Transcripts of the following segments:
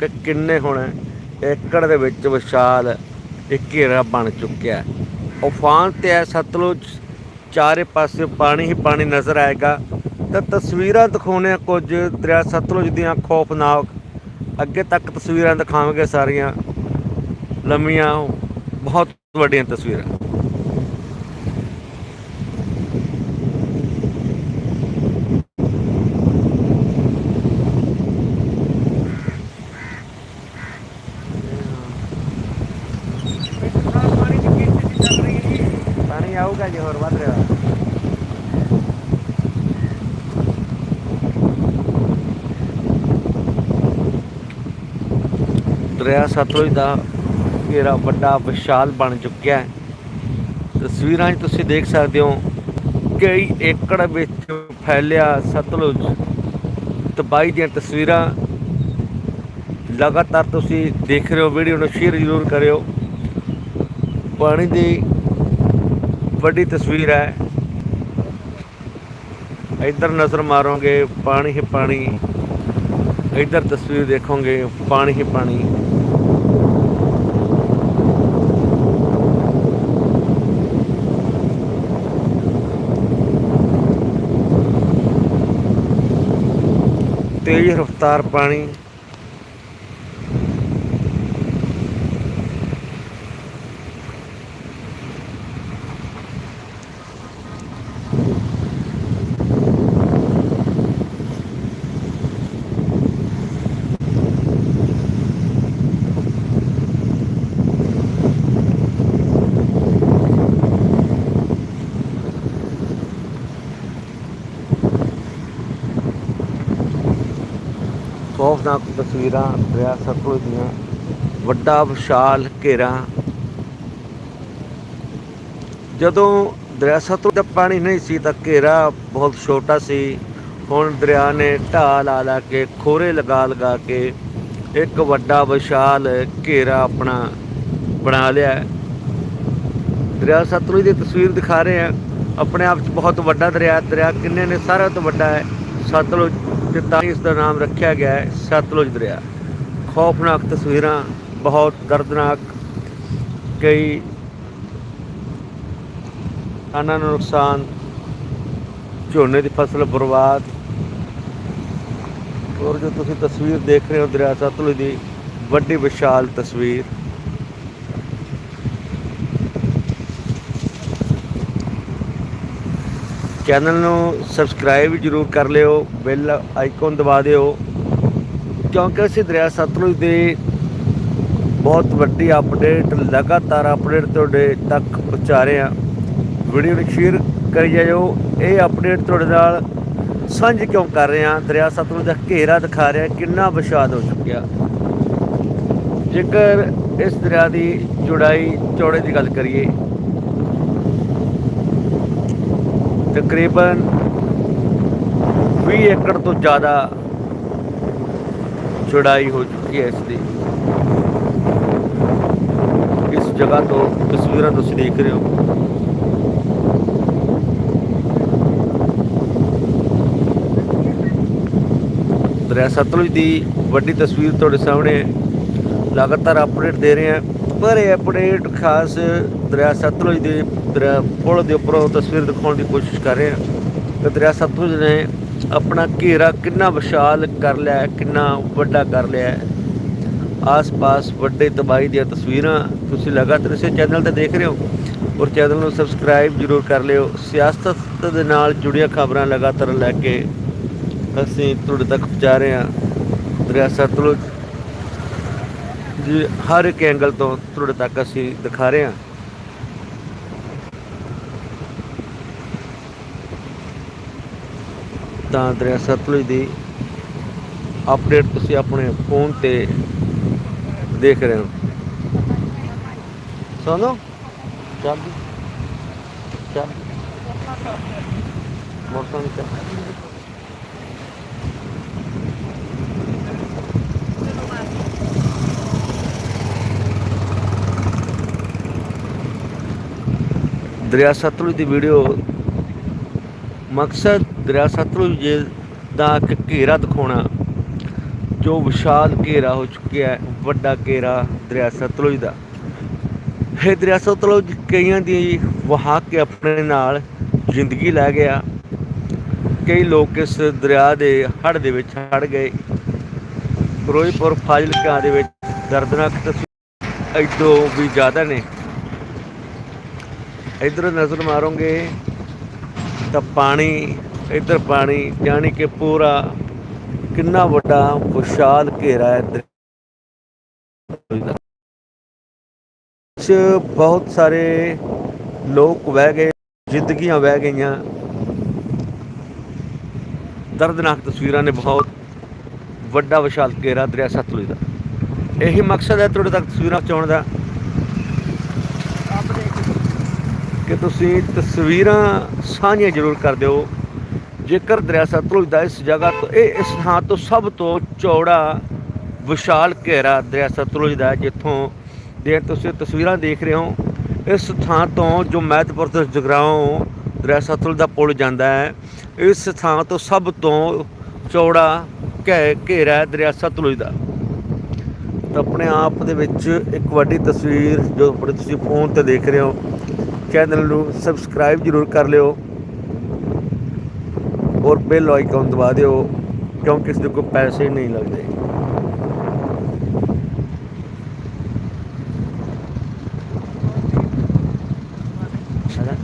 ਕਿ ਕਿੰਨੇ ਹੁਣ ਏਕੜ ਦੇ ਵਿੱਚ ਵਿਸ਼ਾਲ ਇੱਕ ਘੇਰਾ ਬਣ ਚੁੱਕਿਆ ਉਫਾਨ ਤੇ ਹੈ, ਸਤਲੁਜ ਚਾਰੇ ਪਾਸੇ ਪਾਣੀ ਹੀ ਪਾਣੀ ਨਜ਼ਰ ਆਏਗਾ। ਤਾਂ ਤਸਵੀਰਾਂ ਦਿਖਾਉਣੇ ਕੁਝ ਦਰਿਆ ਸਤਲੁਜ ਦੀਆਂ ਖੌਫਨਾਕ। ਅੱਗੇ ਤੱਕ ਤਸਵੀਰਾਂ ਦਿਖਾਵਾਂਗੇ ਸਾਰੀਆਂ। ਲੰਮੀਆਂ, ਬਹੁਤ ਵੱਡੀਆਂ ਤਸਵੀਰਾਂ ਪਾਣੀ ਆਊਗਾ ਜੇ ਹੋਰ ਵੱਧ ਰਿਹਾ ਦਰਿਆ ਸਤਲੁਜ ਦਾ ਘੇਰਾ ਵੱਡਾ ਵਿਸ਼ਾਲ ਬਣ ਚੁੱਕਿਆ ਹੈ। ਤਸਵੀਰਾਂ 'ਚ ਤੁਸੀਂ ਦੇਖ ਸਕਦੇ ਹੋ ਕਈ ਏਕੜ ਵਿੱਚ ਫੈਲਿਆ ਸਤਲੁਜ। ਤਬਾਹੀ ਦੀਆਂ ਤਸਵੀਰਾਂ ਲਗਾਤਾਰ ਤੁਸੀਂ ਦੇਖ ਰਹੇ ਹੋ, ਵੀਡੀਓ ਨੂੰ ਸ਼ੇਅਰ ਜ਼ਰੂਰ ਕਰਿਓ। ਪਾਣੀ ਦੀ ਵੱਡੀ ਤਸਵੀਰ ਹੈ। ਇੱਧਰ ਨਜ਼ਰ ਮਾਰੋਗੇ ਪਾਣੀ ਹੀ ਪਾਣੀ ਇੱਧਰ ਤਸਵੀਰ ਦੇਖੋਗੇ ਪਾਣੀ ਹੀ ਪਾਣੀ ਤੇਜ਼ ਰਫ਼ਤਾਰ ਪਾਣੀ ਖੌਫਨਾਕ ਤਸਵੀਰਾਂ ਦਰਿਆ ਸਤਲੁਜ ਦੀਆਂ ਵੱਡਾ ਵਿਸ਼ਾਲ ਘੇਰਾ। ਜਦੋਂ ਦਰਿਆ ਸਤਲੁਜ ਦਾ ਪਾਣੀ ਨਹੀਂ ਸੀ ਤਾਂ ਘੇਰਾ ਬਹੁਤ ਛੋਟਾ ਸੀ। ਹੁਣ ਦਰਿਆ ਨੇ ਢਾਲ ਲਾ ਲਾ ਕੇ, ਖੋਰੇ ਲਗਾ ਲਗਾ ਕੇ ਇੱਕ ਵੱਡਾ ਵਿਸ਼ਾਲ ਘੇਰਾ ਆਪਣਾ ਬਣਾ ਲਿਆ। ਦਰਿਆ ਸਤਲੁਜ ਦੀ ਤਸਵੀਰ ਦਿਖਾ ਰਹੇ ਆ ਆਪਣੇ ਆਪ 'ਚ ਬਹੁਤ ਵੱਡਾ ਦਰਿਆ। ਦਰਿਆ ਕਿੰਨੇ ਨੇ? ਸਾਰਿਆਂ ਤੋਂ ਵੱਡਾ ਹੈ। ਸਤਲੁਜ ਤੇ ਤਾਂ ਹੀ ਇਸ ਦਾ ਨਾਮ ਰੱਖਿਆ ਗਿਆ ਹੈ, ਸਤਲੁਜ ਦਰਿਆ। ਖੌਫਨਾਕ ਤਸਵੀਰਾਂ, ਬਹੁਤ ਦਰਦਨਾਕ, ਕਈ ਆਨਾਂ ਨੂੰ ਨੁਕਸਾਨ, ਝੋਨੇ ਦੀ ਫਸਲ ਬਰਬਾਦ। ਔਰ ਜੋ ਤੁਸੀਂ ਤਸਵੀਰ ਦੇਖ ਰਹੇ ਹੋ, ਦਰਿਆ ਸਤਲੁਜ ਦੀ ਵੱਡੀ ਵਿਸ਼ਾਲ ਤਸਵੀਰ। ਚੈਨਲ ਨੂੰ ਸਬਸਕ੍ਰਾਈਬ ਜ਼ਰੂਰ ਕਰ ਲਿਓ, ਬੈਲ ਆਈਕਨ ਦਬਾ ਦਿਓ, ਕਿਉਂਕਿ ਅਸੀਂ ਦਰਿਆ ਸਤਲੁਜ ਦੇ ਬਹੁਤ ਵੱਡੀ ਅਪਡੇਟ ਲਗਾਤਾਰ ਅਪਡੇਟ ਤੁਹਾਡੇ ਤੱਕ ਪਹੁੰਚਾ ਰਹੇ ਹਾਂ। ਵੀਡੀਓ ਨੂੰ ਸ਼ੇਅਰ ਕਰੀ ਜਾਇਓ। ਇਹ ਅਪਡੇਟ ਤੁਹਾਡੇ ਨਾਲ ਸਾਂਝੀ ਕਿਉਂ ਕਰ ਰਹੇ ਹਾਂ? ਦਰਿਆ ਸਤਲੁਜ ਦਾ ਘੇਰਾ ਦਿਖਾ ਰਿਹਾ, ਕਿੰਨਾ ਵਿਸ਼ਾਦ ਹੋ ਚੁੱਕਿਆ। ਜੇਕਰ ਇਸ ਦਰਿਆ ਦੀ ਚੌੜਾਈ, ਚੌੜੇ ਦੀ ਗੱਲ ਕਰੀਏ ਤਕਰੀਬਨ 20 ਏਕੜ ਤੋਂ ਜ਼ਿਆਦਾ ਚੌੜਾਈ ਹੋ ਚੁੱਕੀ ਹੈ ਇਸ ਦੀ। ਇਸ ਜਗ੍ਹਾ ਤੋਂ ਤਸਵੀਰਾਂ ਤੁਸੀਂ ਦੇਖ ਰਹੇ ਹੋ। ਦਰਿਆ ਸਤਲੁਜ ਦੀ ਵੱਡੀ ਤਸਵੀਰ ਤੁਹਾਡੇ ਸਾਹਮਣੇ ਹੈ। ਲਗਾਤਾਰ ਅਪਡੇਟ ਦੇ ਰਹੇ ਹਾਂ। ਪਰ ਇਹ ਅਪਡੇਟ ਖਾਸ ਦਰਿਆ ਸਤਲੁਜ ਦੇ ਦਰਿਆ ਪੁਲ ਦੇ ਉੱਪਰੋਂ ਤਸਵੀਰ ਦਿਖਾਉਣ ਦੀ ਕੋਸ਼ਿਸ਼ ਕਰ ਰਹੇ ਹਾਂ। ਕਿ ਦਰਿਆ ਸਤਲੁਜ ਨੇ ਆਪਣਾ ਘੇਰਾ ਕਿੰਨਾ ਵਿਸ਼ਾਲ ਕਰ ਲਿਆ ਕਿੰਨਾ ਵੱਡਾ ਕਰ ਲਿਆ ਆਸ-ਪਾਸ ਵੱਡੇ ਤਬਾਹੀ ਦੀਆਂ ਤਸਵੀਰਾਂ ਤੁਸੀਂ ਲਗਾਤਾਰ ਇਸੇ ਚੈਨਲ ਤੇ ਦੇਖ ਰਹੇ ਹੋ ਔਰ ਚੈਨਲ ਨੂੰ ਸਬਸਕ੍ਰਾਈਬ ਜ਼ਰੂਰ ਕਰ ਲਿਓ। ਸਿਆਸਤ ਦੇ ਨਾਲ ਜੁੜੀਆਂ ਖਬਰਾਂ ਲਗਾਤਾਰ ਲੈ ਕੇ ਅਸੀਂ ਤੁਹਾਡੇ ਤੱਕ ਪਹੁੰਚਾ ਰਹੇ ਹਾਂ। ਦਰਿਆ ਸਤਲੁਜ ਜੀ, ਹਰ ਇੱਕ ਐਂਗਲ ਤੋਂ ਤੁਹਾਡੇ ਤੱਕ ਅਸੀਂ ਦਿਖਾ ਰਹੇ ਹਾਂ। ਤਾਂ ਦਰਿਆ ਸਤਲੁਜ ਦੀ ਅਪਡੇਟ ਤੁਸੀਂ ਆਪਣੇ ਫੋਨ ਤੇ ਦੇਖ ਰਹੇ ਹੋ। ਸੁਣੋ ਚੱਲ ਚੱਲ। ਮੋਟਰ ਚੱਲ ਦਰਿਆ ਸਤਲੁਜ ਦੀ ਵੀਡੀਓ ਮਕਸਦ ਦਰਿਆ ਸਤਲੁਜ ਦਾ ਇੱਕ ਘੇਰਾ ਦਿਖਾਉਣਾ ਜੋ ਵਿਸ਼ਾਲ ਘੇਰਾ ਹੋ ਚੁੱਕਿਆ ਹੈ ਵੱਡਾ ਘੇਰਾ ਦਰਿਆ ਸਤਲੁਜ ਦਾ ਇਹ ਦਰਿਆ ਸਤਲੁਜ ਕਈਆਂ ਦੀ ਵਹਾ ਕੇ ਆਪਣੇ ਨਾਲ ਜ਼ਿੰਦਗੀ ਲੈ ਗਿਆ ਕਈ ਲੋਕ ਇਸ ਦਰਿਆ ਦੇ ਹੜ੍ਹ ਦੇ ਵਿੱਚ ਹੜ ਗਏ ਫਿਰੋਜ਼ਪੁਰ ਫਾਜ਼ਿਲਕਾ ਦੇ ਵਿੱਚ ਦਰਦਨਾਕ ਤਸਵੀਰ ਐਡੋ ਵੀ ਜ਼ਿਆਦਾ ਨੇ ਇਧਰ ਨਜ਼ਰ ਮਾਰੋਗੇ ਤਾਂ ਪਾਣੀ, ਇਧਰ ਪਾਣੀ, ਯਾਨੀ ਕਿ ਪੂਰਾ ਕਿੰਨਾ ਵੱਡਾ ਵਿਸ਼ਾਲ ਘੇਰਾ ਹੈ ਦਰਿਆ ਚ ਬਹੁਤ ਸਾਰੇ ਲੋਕ ਵਹਿ ਗਏ, ਜ਼ਿੰਦਗੀਆਂ ਵਹਿ ਗਈਆਂ। ਦਰਦਨਾਕ ਤਸਵੀਰਾਂ ਨੇ ਬਹੁਤ ਵੱਡਾ ਵਿਸ਼ਾਲ ਘੇਰਾ ਦਰਿਆ ਸਤਲੁਜ ਦਾ। ਇਹੀ ਮਕਸਦ ਹੈ ਤੁਹਾਡੇ ਤੱਕ ਤਸਵੀਰਾਂ ਪਹੁੰਚਾਉਣ ਦਾ। ਕਿ ਤੁਸੀਂ ਤਸਵੀਰਾਂ ਸਾਂਝੀਆਂ ਜ਼ਰੂਰ ਕਰ ਦਿਓ। ਜੇਕਰ ਦਰਿਆ ਸਤਲੁਜ ਦਾ ਇਸ ਜਗ੍ਹਾ ਤੋਂ, ਇਹ ਇਸ ਥਾਂ ਤੋਂ ਸਭ ਤੋਂ ਚੌੜਾ, ਵਿਸ਼ਾਲ ਘੇਰਾ ਦਰਿਆ ਸਤਲੁਜ ਦਾ ਜਿੱਥੋਂ ਦੇ ਤੁਸੀਂ ਤਸਵੀਰਾਂ ਦੇਖ ਰਹੇ ਹੋ। ਇਸ ਥਾਂ ਤੋਂ ਜੋ ਮਹਿਤਪੁਰ ਤੋਂ ਜਗਰਾਓਂ ਦਰਿਆ ਸਤਲੁਜ ਦਾ ਪੁਲ ਜਾਂਦਾ ਹੈ, ਇਸ ਥਾਂ ਤੋਂ ਸਭ ਤੋਂ ਚੌੜਾ ਘੇ, ਘੇਰਾ ਹੈ ਦਰਿਆ ਸਤਲੁਜ ਦਾ। ਤਾਂ ਆਪਣੇ ਆਪ ਦੇ ਵਿੱਚ ਇੱਕ ਵੱਡੀ ਤਸਵੀਰ ਜੋ ਆਪਣੇ ਤੁਸੀਂ ਫੋਨ ਤੇ ਦੇਖ ਰਹੇ ਹੋ। ਚੈਨਲ ਨੂੰ ਸਬਸਕ੍ਰਾਈਬ ਜ਼ਰੂਰ ਕਰ ਲਿਓ ਔਰ ਬੈਲ ਆਈਕਨ ਦਬਾ ਦਿਓ, ਕਿਉਂਕਿ ਇਸ ਦੇ ਕੋਈ ਪੈਸੇ ਨਹੀਂ ਲੱਗਦੇ ਹੈਨਾ?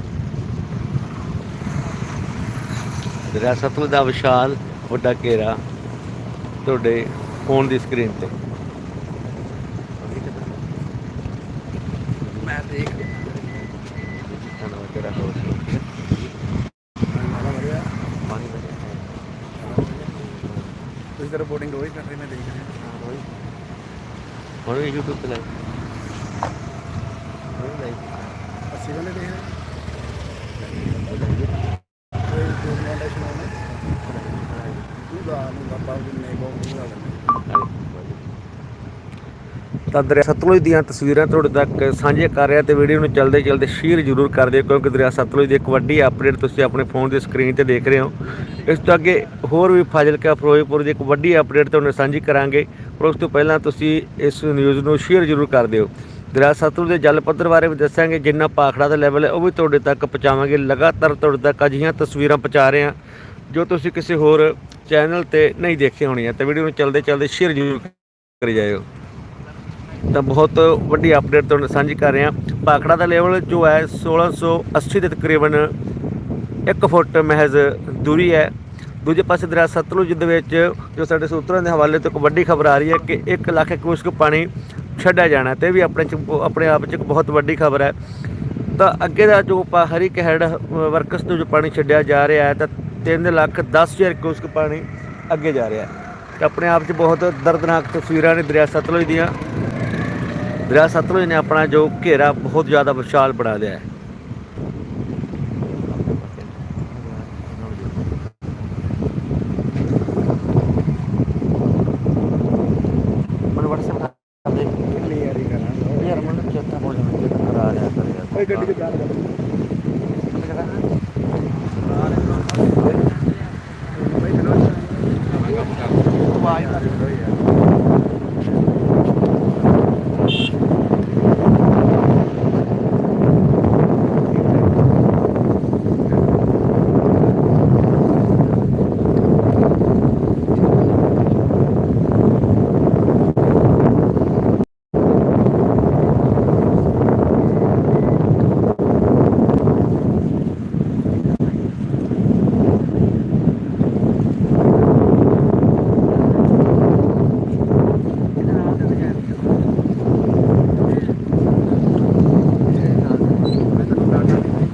ਦਰਿਆ ਸਤਲੁਜ ਦਾ ਵਿਸ਼ਾਲ ਵੱਡਾ ਘੇਰਾ ਤੁਹਾਡੇ ਫੋਨ ਦੀ ਸਕਰੀਨ ਤੇ ਮੈਂ ਦੇਖ ਧੰਨਵਾਦ ਤੇਰਾ ਹੋਰ ਪਾਣੀ ਦਾ ਤੁਸੀਂ ਤਾਂ ਰਿਪੋਰਟਿੰਗ ਰੋਜ਼ ਕਰ ਰਹੇ ਮੈਂ ਦੇਖ ਰਿਹਾ। ਹੁਣ ਵੀ YouTube ਤੇ ਲਾਈਵ। ਹੁਣ ਵੀ ਲਾਈਵ। ਅਸੀਂ ਵਾਲੇ ਦੇਖ ਰਹੇ ਕੋਈ ਡੋਕੂਮੈਂਟੇਸ਼ਨ ਹੋਣੇ ਤੂੰ ਦਾ ਨੂੰ ਬਾਬਾ ਜੀ ਨੇ ਬਹੁਤ ਨਹੀਂ ਆਉਂਦਾ ਤਾਂ ਦਰਿਆ ਸਤਲੁਜ ਦੀਆਂ ਤਸਵੀਰਾਂ ਤੁਹਾਡੇ ਤੱਕ ਸਾਂਝੇ ਕਰ ਰਿਹਾ ਤੇ ਵੀਡੀਓ ਨੂੰ ਚਲਦੇ ਚਲਦੇ ਸ਼ੇਅਰ ਜ਼ਰੂਰ ਕਰ ਦਿਓ, ਕਿਉਂਕਿ ਦਰਿਆ ਸਤਲੁਜ ਦੀ ਇੱਕ ਵੱਡੀ ਅਪਡੇਟ ਤੁਸੀਂ ਆਪਣੇ ਫੋਨ ਦੀ ਸਕਰੀਨ ਤੇ ਦੇਖ ਰਹੇ ਹੋ। ਇਸ ਤੋਂ ਅੱਗੇ ਹੋਰ ਵੀ ਫਾਜ਼ਿਲਕਾ, ਫਿਰੋਜ਼ਪੁਰ ਦੀ ਇੱਕ ਵੱਡੀ ਅਪਡੇਟ ਤੁਹਾਨੂੰ ਸਾਂਝੀ ਕਰਾਂਗੇ। ਪਰ ਉਸ ਤੋਂ ਪਹਿਲਾਂ ਤੁਸੀਂ ਇਸ ਨਿਊਜ਼ ਨੂੰ ਸ਼ੇਅਰ ਜ਼ਰੂਰ ਕਰ ਦਿਓ। ਦਰਿਆ ਸਤਲੁਜ ਦੇ ਜਲ ਪੱਧਰ ਬਾਰੇ ਵੀ ਦੱਸਾਂਗੇ, ਜਿੰਨਾ ਪਾਖੜਾ ਦਾ ਲੈਵਲ ਹੈ, ਉਹ ਵੀ ਤੁਹਾਡੇ ਤੱਕ ਪਹੁੰਚਾਵਾਂਗੇ। ਲਗਾਤਾਰ ਤੁਹਾਡੇ ਤੱਕ ਅਜਿਹੀਆਂ ਤਸਵੀਰਾਂ ਪਹੁੰਚਾ ਰਹੇ ਹਾਂ, ਜੋ ਤੁਸੀਂ ਕਿਸੇ ਹੋਰ ਚੈਨਲ ਤੇ ਨਹੀਂ ਦੇਖੇ ਹੋਣੀਆਂ। ਤਾਂ ਵੀਡੀਓ ਨੂੰ ਚਲਦੇ ਚਲਦੇ ਸ਼ੇਅਰ ਜ਼ਰੂਰ ਕਰੀ ਜਾਇਓ। ਤਾਂ ਬਹੁਤ ਵੱਡੀ ਅਪਡੇਟ ਤੁਹਾਨੂੰ ਸਾਂਝੀ ਕਰ ਰਹੇ। ਹਾਂ ਪਾਖੜਾ ਦਾ ਲੈਵਲ ਜੋ ਹੈ 1680 ਦੇ ਤਕਰੀਬਨ 1 ਫੁੱਟ ਮਹਿਜ਼ ਦੂਰੀ ਹੈ। ਦੂਜੇ ਪਾਸੇ ਦਰਿਆ ਸਤਲੁਜ ਦੇ ਵਿੱਚ ਜੋ ਸਾਡੇ ਸੂਤਰਾਂ ਦੇ ਹਵਾਲੇ ਤੋਂ ਇੱਕ ਵੱਡੀ ਖਬਰ ਆ ਰਹੀ ਹੈ ਕਿ 1 ਲੱਖ ਕਿਊਸਕ ਪਾਣੀ ਛੱਡਿਆ ਜਾਣਾ ਤੇ ਇਹ ਵੀ ਆਪਣੇ ਚ ਆਪਣੇ ਆਪ 'ਚ ਇੱਕ ਬਹੁਤ ਵੱਡੀ ਖਬਰ ਹੈ। ਤਾਂ ਅੱਗੇ ਦਾ ਜੋ ਪਾ ਹਰੀ ਹੈਡ ਵਰਕਸ ਤੋਂ ਜੋ ਪਾਣੀ ਛੱਡਿਆ ਜਾ ਰਿਹਾ ਹੈ, ਤਾਂ 3 ਲੱਖ 10000 ਕਿਊਸਕ ਪਾਣੀ ਅੱਗੇ ਜਾ ਰਿਹਾ ਹੈ। ਆਪਣੇ ਆਪ 'ਚ ਬਹੁਤ ਦਰਦਨਾਕ ਤਸਵੀਰਾਂ ਨੇ ਦਰਿਆ ਸਤਲੁਜ ਦੀਆਂ। ਦਰਿਆ ਸਤਲੁਜ ਨੇ ਆਪਣਾ ਜੋ ਘੇਰਾ ਬਹੁਤ ਜ਼ਿਆਦਾ ਵਿਸ਼ਾਲ ਬਣਾ ਲਿਆ ਹੈ ਮਨ WhatsApp ਕਰ ਦੇ ਕਲੀਅਰ ਹੀ ਕਰਾਂਗਾ ਯਾਰ ਮਨ ਚੇਤਾ ਹੋ ਜਾਣਾ ਚੇਤਾ ਕਰਾ ਰਿਹਾ ਕਰ ਯਾਰ ਕੋਈ ਗੱਡੀ ਚ ਗੱਲ ਕਰ ਬਈ ਚਲੋ ਆਵਾਜ਼ ਮਾਰ ਰਹੀ ਯਾਰ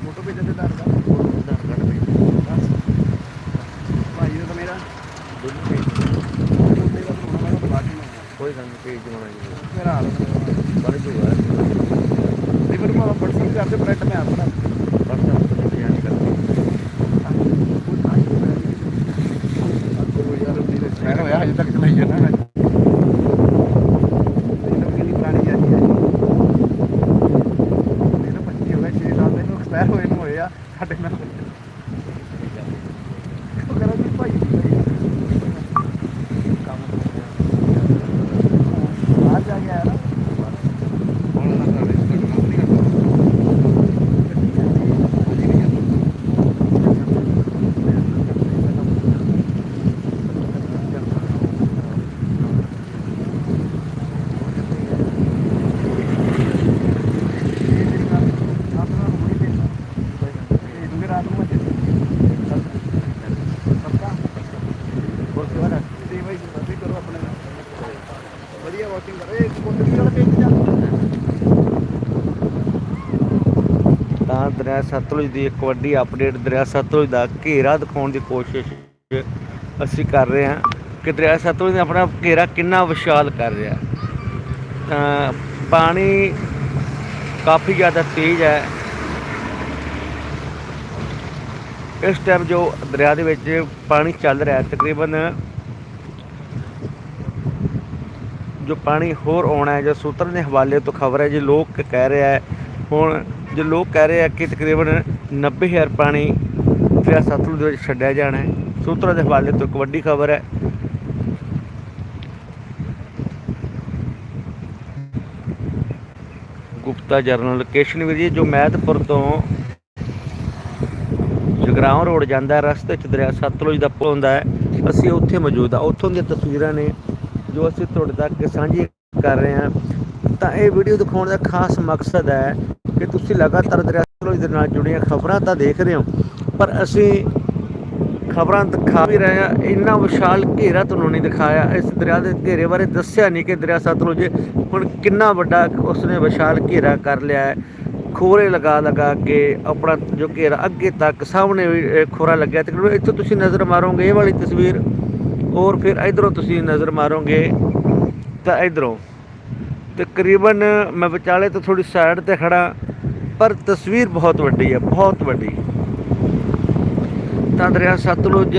ਫੋਟੋ ਭੇਜ ਦੇ ਦਾਰ ਦਾ ਭਾਈ ਦਾ ਤਾਂ ਮੇਰਾ ਮੁੰਡੇ ਦਾ ਫੋਨ ਮੈਂ ਬਾਅਦ ਚ ਕੋਈ ਗੱਲ ਨਹੀਂ ਪੇਜ ਬਣਾਈ ਮੇਰਾ ਹਾਲ ਬੜੀ ਜੂਗਾ ਨਹੀਂ ਪਰ ਮੈਂ WhatsApp ਕਰਦੇ ਪ੍ਰਿੰਟ ਮੈਂ ਆਪਣਾ ਬਸ ਆਪਾਂ ਬਿਆਨ ਕਰਦੇ ਮੈਂ ਹੋਇਆ ਹਜੇ ਤੱਕ ਚਲਾਈ ਜਾਣਾ ਮੈਂ ਇਹ ਕਿੰਨੀ ਪੁਰਾਣੀ ਆ ਜੀ ਇਹ ਤਾਂ 25 ਹੋ ਗਏ 6 ਸਾਲ ਦੇ ਨੂੰ ਐਕਸਪਾਇਰ ਹੋਏ ਨੂੰ ਹੋਏ ਆ ਸਾਡੇ ਨਾਲ ਉਹ ਕਰਾਂ ਜੀ ਭਾਈ ਕੰਮ ਵਧੀਆ ਵਾਕਿੰਗ ਕਰ ਰਹੇ ਕੋਟੜੀ ਵਾਲਾ ਪੇਜ ਚੱਲ ਤਾਂ ਦਰਿਆ ਸਤਲੁਜ ਦੀ ਇੱਕ ਵੱਡੀ ਅਪਡੇਟ ਦਰਿਆ ਸਤਲੁਜ ਦਾ ਘੇਰਾ ਦਿਖਾਉਣ ਦੀ ਕੋਸ਼ਿਸ਼ ਅਸੀਂ ਕਰ ਰਹੇ ਹਾਂ ਕਿ ਦਰਿਆ ਸਤਲੁਜ ਨੇ ਆਪਣਾ ਘੇਰਾ ਕਿੰਨਾ ਵਿਸ਼ਾਲ ਕਰ ਰਿਹਾ। ਤਾਂ ਪਾਣੀ ਕਾਫੀ ਜ਼ਿਆਦਾ ਤੇਜ਼ ਹੈ। ਇਸ ਟਾਈਮ ਜੋ ਦਰਿਆ ਦੇ ਵਿੱਚ ਪਾਣੀ ਚੱਲ ਰਿਹਾ ਹੈ, ਤਕਰੀਬਨ ਜੋ ਪਾਣੀ ਹੋਰ ਆਉਣਾ ਹੈ, ਜੋ ਸੂਤਰ ਦੇ ਹਵਾਲੇ ਤੋਂ ਖਬਰ ਹੈ, ਜੇ ਲੋਕ ਕਹਿ ਰਿਹਾ ਹੈ, ਹੁਣ ਜੋ ਲੋਕ ਕਹਿ ਰਹੇ ਆ ਕਿ ਤਕਰੀਬਨ 90000 ਪਾਣੀ ਦਰਿਆ ਸਤਲੁਜ ਦੇ ਵਿੱਚ ਛੱਡਿਆ ਜਾਣਾ ਹੈ। ਸੂਤਰਾਂ ਦੇ ਹਵਾਲੇ ਤੋਂ ਇੱਕ ਵੱਡੀ ਖਬਰ ਹੈ। ਗੁਪਤਾ ਜਰਨਲ ਲੋਕੇਸ਼ਨ ਵੀ ਜੀ, ਜੋ ਮਹਿਤਪੁਰ ਤੋਂ ਜਗਰਾਉਂ ਰੋਡ ਜਾਂਦਾ ਹੈ, ਰਸਤੇ 'ਚ ਦਰਿਆ ਸਤਲੁਜ ਦਾ ਪੁਲ ਹੁੰਦਾ ਹੈ। ਅਸੀਂ ਉੱਥੇ ਮੌਜੂਦ ਆ ਉੱਥੋਂ ਦੀਆਂ ਤਸਵੀਰਾਂ ਨੇ ਜੋ ਅਸੀਂ ਤੁਹਾਡੇ ਤੱਕ ਸਾਂਝੀ ਕਰ ਰਹੇ ਹਾਂ। ਤਾਂ ਇਹ ਵੀਡੀਓ ਦਿਖਾਉਣ ਦਾ ਖਾਸ ਮਕਸਦ ਹੈ ਕਿ ਤੁਸੀਂ ਲਗਾਤਾਰ ਦਰਿਆ ਸਤਲੁਜ ਦੇ ਨਾਲ ਜੁੜੀਆਂ ਖਬਰਾਂ ਤਾਂ ਦੇਖ ਰਹੇ ਹੋ, ਪਰ ਅਸੀਂ ਖਬਰਾਂ ਦਿਖਾ ਵੀ ਰਹੇ ਹਾਂ, ਇੰਨਾ ਵਿਸ਼ਾਲ ਘੇਰਾ ਤੁਹਾਨੂੰ ਨਹੀਂ ਦਿਖਾਇਆ। ਇਸ ਦਰਿਆ ਦੇ ਘੇਰੇ ਬਾਰੇ ਦੱਸਿਆ ਨਹੀਂ ਕਿ ਦਰਿਆ ਸਤਲੁਜ ਹੁਣ ਕਿੰਨਾ ਵੱਡਾ ਉਸਨੇ ਵਿਸ਼ਾਲ ਘੇਰਾ ਕਰ ਲਿਆ ਹੈ। ਖੋਰੇ ਲਗਾ ਲਗਾ ਕੇ ਆਪਣਾ ਜੋ ਘੇਰਾ ਅੱਗੇ ਤੱਕ ਸਾਹਮਣੇ ਵੀ ਖੋਰਾ ਲੱਗਿਆ। ਤਕਰੀਬਨ ਇੱਥੋਂ ਤੁਸੀਂ ਨਜ਼ਰ ਮਾਰੋਗੇ ਇਹ ਵਾਲੀ ਤਸਵੀਰ, ਔਰ ਫਿਰ ਇਧਰੋਂ ਤੁਸੀਂ ਨਜ਼ਰ ਮਾਰੋਗੇ ਤਾਂ ਇਧਰੋਂ। ਤਕਰੀਬਨ ਮੈਂ ਵਿਚਾਲੇ ਤੋਂ ਥੋੜੀ ਸਾਈਡ ਤੇ ਖੜਾ ਪਰ ਤਸਵੀਰ ਬਹੁਤ ਵੱਡੀ ਹੈ, ਬਹੁਤ ਵੱਡੀ। ਤਾਂ ਦਰਿਆ ਸਤਲੁਜ।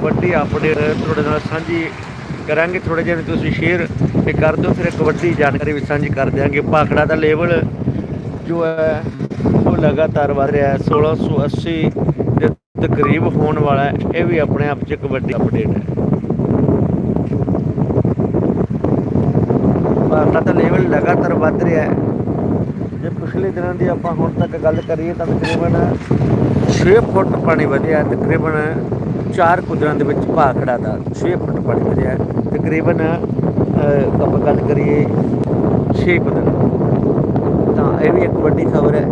ਵੱਡੀ ਅਪਡੇਟ ਤੁਹਾਡੇ ਨਾਲ ਸਾਂਝੀ ਕਰਾਂਗੇ ਥੋੜੇ ਜਿਹਾ ਤੁਸੀਂ ਸ਼ੇਅਰ ਤੇ ਕਰ ਦਿਓ, ਫਿਰ ਇੱਕ ਵੱਡੀ ਜਾਣਕਾਰੀ ਵੀ ਸਾਂਝੀ ਕਰ ਦਿਆਂਗੇ। ਭਾਖੜਾ ਦਾ ਲੈਵਲ ਜੋ ਹੈ ਲਗਾਤਾਰ ਵਧ ਰਿਹਾ ਹੈ। 1680 ਦੇ ਤਕਰੀਬ ਹੋਣ ਵਾਲਾ ਹੈ। ਇਹ ਵੀ ਆਪਣੇ ਆਪ 'ਚ ਇੱਕ ਵੱਡੀ ਅਪਡੇਟ ਹੈ। ਭਾਖੜਾ ਦਾ ਲੈਵਲ ਲਗਾਤਾਰ ਵੱਧ ਰਿਹਾ ਹੈ। ਜੇ ਪਿਛਲੇ ਦਿਨਾਂ ਦੀ ਆਪਾਂ ਹੁਣ ਤੱਕ ਗੱਲ ਕਰੀਏ ਤਾਂ ਤਕਰੀਬਨ 6 ਫੁੱਟ ਪਾਣੀ ਵਧਿਆ ਤਕਰੀਬਨ 4 ਕੁਦਰਾਂ ਦੇ ਵਿੱਚ ਭਾਖੜਾ ਦਾ 6 ਫੁੱਟ ਪਾਣੀ ਵਧਿਆ ਤਕਰੀਬਨ ਆਪਾਂ ਗੱਲ ਕਰੀਏ 6 ਕੁਦਰ ਤਾਂ ਇਹ ਵੀ ਇੱਕ ਵੱਡੀ ਖਬਰ ਹੈ।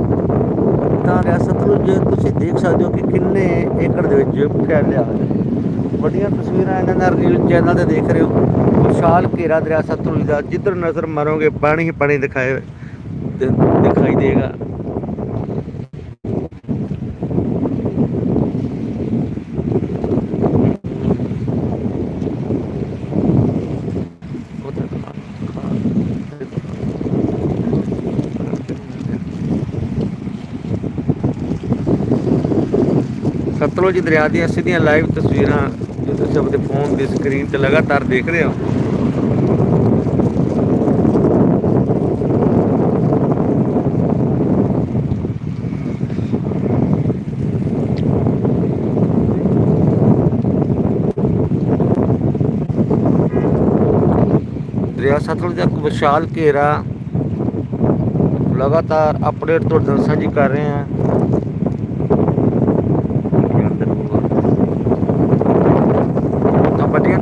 ਤਾਂ ਨੂੰ ਜੇ ਤੁਸੀਂ ਦੇਖ ਸਕਦੇ ਹੋ ਕਿ ਕਿੰਨੇ ਏਕੜ ਦੇ ਵਿੱਚ ਫੈਲਿਆ ਹੋਇਆ ਵੱਡੀਆਂ ਤਸਵੀਰਾਂ ਇਹਨਾਂ ਨਿਊਜ਼ ਚੈਨਲ ਤੇ ਦੇਖ ਰਹੇ ਹੋ। ਵਿਸ਼ਾਲ ਘੇਰਾ ਦਰਿਆ ਸਤਲੁਜ ਦਾ, ਜਿੱਧਰ ਨਜ਼ਰ ਮਾਰੋਗੇ ਪਾਣੀ ਹੀ ਪਾਣੀ ਦਿਖਾਏ ਦਿਖਾਈ ਦੇਗਾ। ਸਤਲੁਜ ਦਰਿਆ ਦੀਆਂ ਸਿੱਧੀਆਂ ਲਾਈਵ ਤਸਵੀਰਾਂ, ਜੋ ਤੁਸੀਂ ਆਪਣੇ ਫੋਨ ਦੀ ਸਕਰੀਨ ਤੇ ਲਗਾਤਾਰ ਦੇਖ ਰਹੇ ਹੋ। ਦਰਿਆ ਸਤਲੁਜ ਦਾ ਵਿਸ਼ਾਲ ਘੇਰਾ ਲਗਾਤਾਰ ਅਪਡੇਟ ਤੁਹਾਡੇ ਨਾਲ ਸਾਂਝੀ ਕਰ ਰਹੇ ਹਾਂ ਤਾਂ ਵੱਡੀਆਂ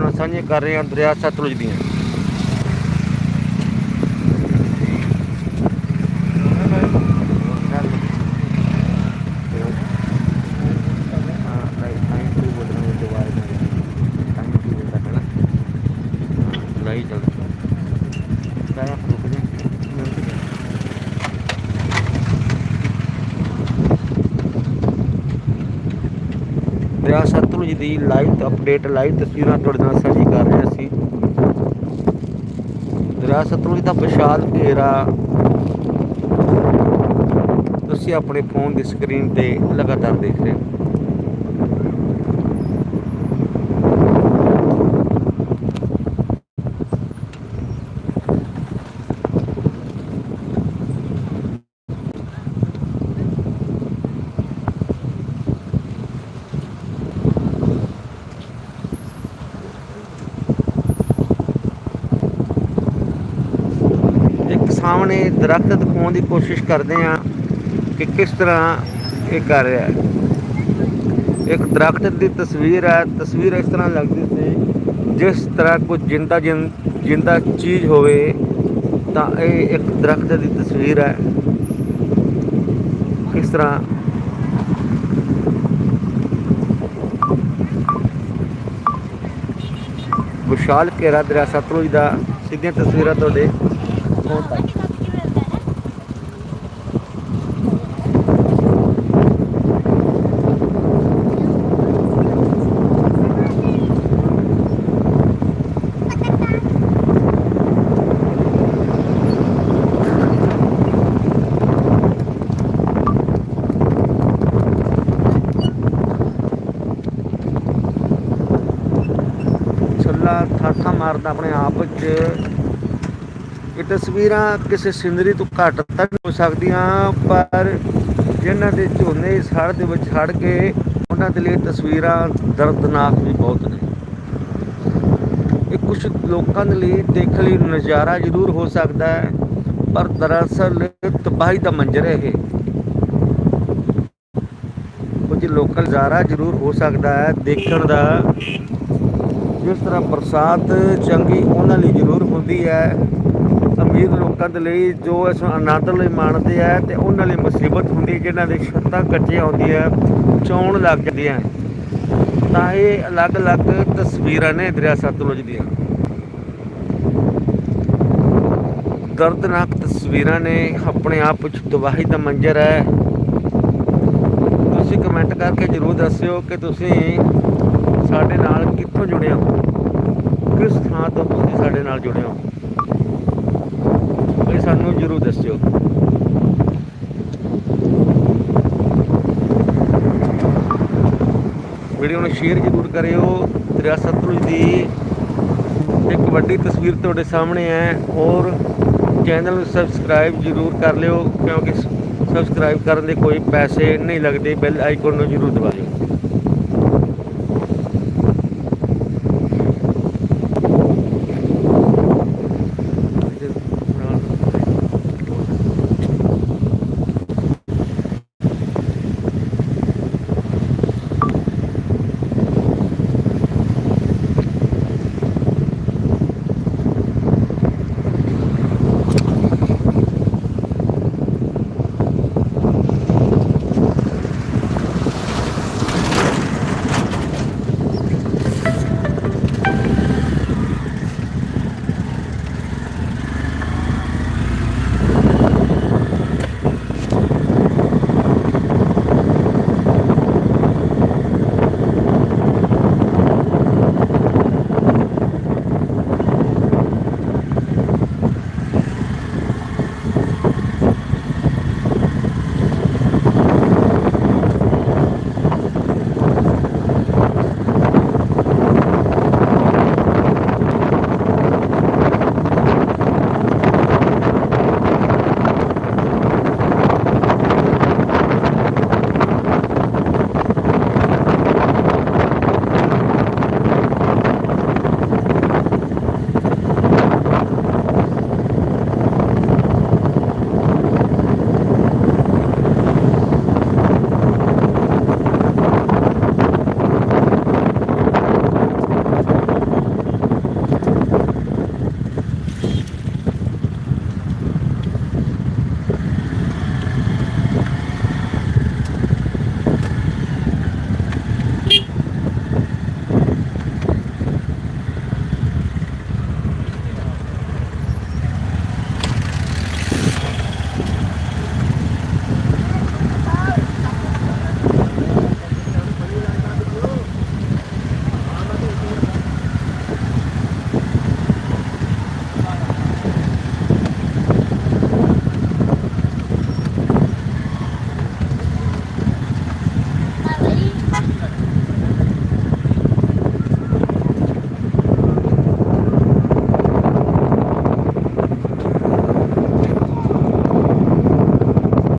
ਤਸਵੀਰਾਂ ਸਾਂਝੀਆਂ ਕਰ ਰਹੇ ਹਾਂ ਦਰਿਆ ਸਤਲੁਜ ਦੀਆਂ ਨਹੀਂ ਚੱਲਦਾ ਕਾਇਆ ਰੁਕ ਜਾ ਦਰਿਆ ਦੀ ਲਾਈਵ ਅਪਡੇਟ, ਲਾਈਵ ਤਸਵੀਰਾਂ ਤੁਹਾਡੇ ਨਾਲ ਸਾਂਝੀ ਕਰ ਰਹੇ ਹਾਂ ਅਸੀਂ। ਦਰਿਆ ਸਤਲੁਜ ਦਾ ਵਿਸ਼ਾਲ ਘੇਰਾ ਤੁਸੀਂ ਆਪਣੇ ਫੋਨ ਦੀ ਸਕਰੀਨ ਤੇ ਲਗਾਤਾਰ ਦੇਖ ਰਹੇ ਹੋ। ਇੱਕ ਦਰਖਤ ਦਿਖਾਉਣ ਦੀ ਕੋਸ਼ਿਸ਼ ਕਰਦੇ ਆ ਕਿ ਕਿਸ ਤਰ੍ਹਾਂ ਇਹ ਕਰ ਰਿਹਾ ਹੈ। ਇੱਕ ਦਰਖਤ ਦੀ ਤਸਵੀਰ ਹੈ, ਤਸਵੀਰ ਇਸ ਤਰ੍ਹਾਂ ਲੱਗਦੀ ਸੀ, ਜਿਸ ਤਰ੍ਹਾਂ ਕੋਈ ਜਿੰਦਾ ਜਿੰਦਾ ਚੀਜ਼ ਹੋਵੇ, ਤਾਂ ਇਹ ਇੱਕ ਦਰਖਤ ਦੀ ਤਸਵੀਰ ਹੈ। ਕਿਸ ਤਰ੍ਹਾਂ? ਵਿਸ਼ਾਲ ਘੇਰਾ ਦਰਿਆ ਸਤਲੁਜ ਦਾ, ਸਿੱਧੀਆਂ ਤਸਵੀਰਾਂ ਤੁਹਾਡੇ ਫੋਨ ਤੱਕ ਥਾਥਾ ਆਪਣੇ ਆਪ 'ਚ ਇਹ ਤਸਵੀਰਾਂ ਕਿਸੇ ਸਿੰਦਰੀ ਤੋਂ ਘੱਟ ਤਾਂ ਨਹੀਂ ਹੋ ਸਕਦੀਆਂ, ਪਰ ਜਿਨ੍ਹਾਂ ਦੇ ਝੋਨੇ ਸੜ ਦੇ ਵਿੱਚ ਛੜ ਕੇ ਉਹਨਾਂ ਦੇ ਲਈ ਤਸਵੀਰਾਂ ਦਰਦਨਾਕ ਵੀ ਬਹੁਤ ਨੇ। ਇਹ ਕੁਝ ਲੋਕਾਂ ਦੇ ਲਈ ਦੇਖਣ ਲਈ ਨਜ਼ਾਰਾ ਜ਼ਰੂਰ ਹੋ ਸਕਦਾ ਹੈ, ਪਰ ਦਰਅਸਲ ਤਬਾਹੀ ਦਾ ਮੰਜ਼ਰ ਹੈ ਇਹ। ਕੁਝ ਲੋਕਲ ਨਜ਼ਾਰਾ ਜ਼ਰੂਰ ਹੋ ਸਕਦਾ ਹੈ ਦੇਖਣ ਦਾ। ਜਿਸ ਤਰ੍ਹਾਂ ਬਰਸਾਤ ਚੰਗੀ ਉਹਨਾਂ ਲਈ ਜ਼ਰੂਰ ਹੁੰਦੀ ਹੈ। ਅਮੀਰ ਲੋਕਾਂ ਦੇ ਲਈ ਜੋ ਇਸ ਨੂੰ ਆਨੰਦ ਲਈ ਮਾਣਦੇ ਆ ਤੇ ਉਹਨਾਂ ਲਈ ਮੁਸੀਬਤ ਹੁੰਦੀ ਹੈ, ਜਿਨ੍ਹਾਂ ਦੀ ਛੱਤਾਂ ਕੱਚੀਆਂ ਹੁੰਦੀਆਂ, ਚੌਣ ਲੱਗ ਜਾਂਦੀਆਂ। ਤਾਂ ਇਹ ਅਲੱਗ-ਅਲੱਗ ਤਸਵੀਰਾਂ ਨੇ ਦਰਿਆ ਸਤਲੁਜ ਦੀਆਂ। ਦਰਦਨਾਕ ਤਸਵੀਰਾਂ ਨੇ ਆਪਣੇ ਆਪ ਵਿੱਚ ਤਬਾਹੀ ਦਾ ਮੰਜ਼ਰ ਹੈ। ਤੁਸੀਂ ਕਮੈਂਟ ਕਰਕੇ ਜਰੂਰ ਦੱਸਿਓ ਕਿ ਤੁਸੀਂ ਸਾਡੇ ਨਾਲ ਕਿੱਥੋਂ ਜੁੜੇ ਹੋ? ਕਿਸ ਥਾਂ ਤੋਂ ਤੁਸੀਂ ਸਾਡੇ ਨਾਲ ਜੁੜੇ ਹੋ? ਇਹ ਸਾਨੂੰ ਜਰੂਰ ਦੱਸਿਓ। ਵੀਡੀਓ ਨੂੰ ਸ਼ੇਅਰ ਜਰੂਰ ਕਰਿਓ। ਦਰਿਆ ਸਤਲੁਜ ਦੀ ਇੱਕ ਵੱਡੀ ਤਸਵੀਰ ਤੁਹਾਡੇ ਸਾਹਮਣੇ ਹੈ ਔਰ ਚੈਨਲ ਨੂੰ ਸਬਸਕ੍ਰਾਈਬ ਜਰੂਰ ਕਰ ਲਿਓ, ਕਿਉਂਕਿ ਸਬਸਕ੍ਰਾਈਬ ਕਰਨ ਦੇ ਕੋਈ ਪੈਸੇ ਨਹੀਂ ਲੱਗਦੇ। ਬੈਲ ਆਈਕਨ ਨੂੰ ਜਰੂਰ ਦਬਾਇਓ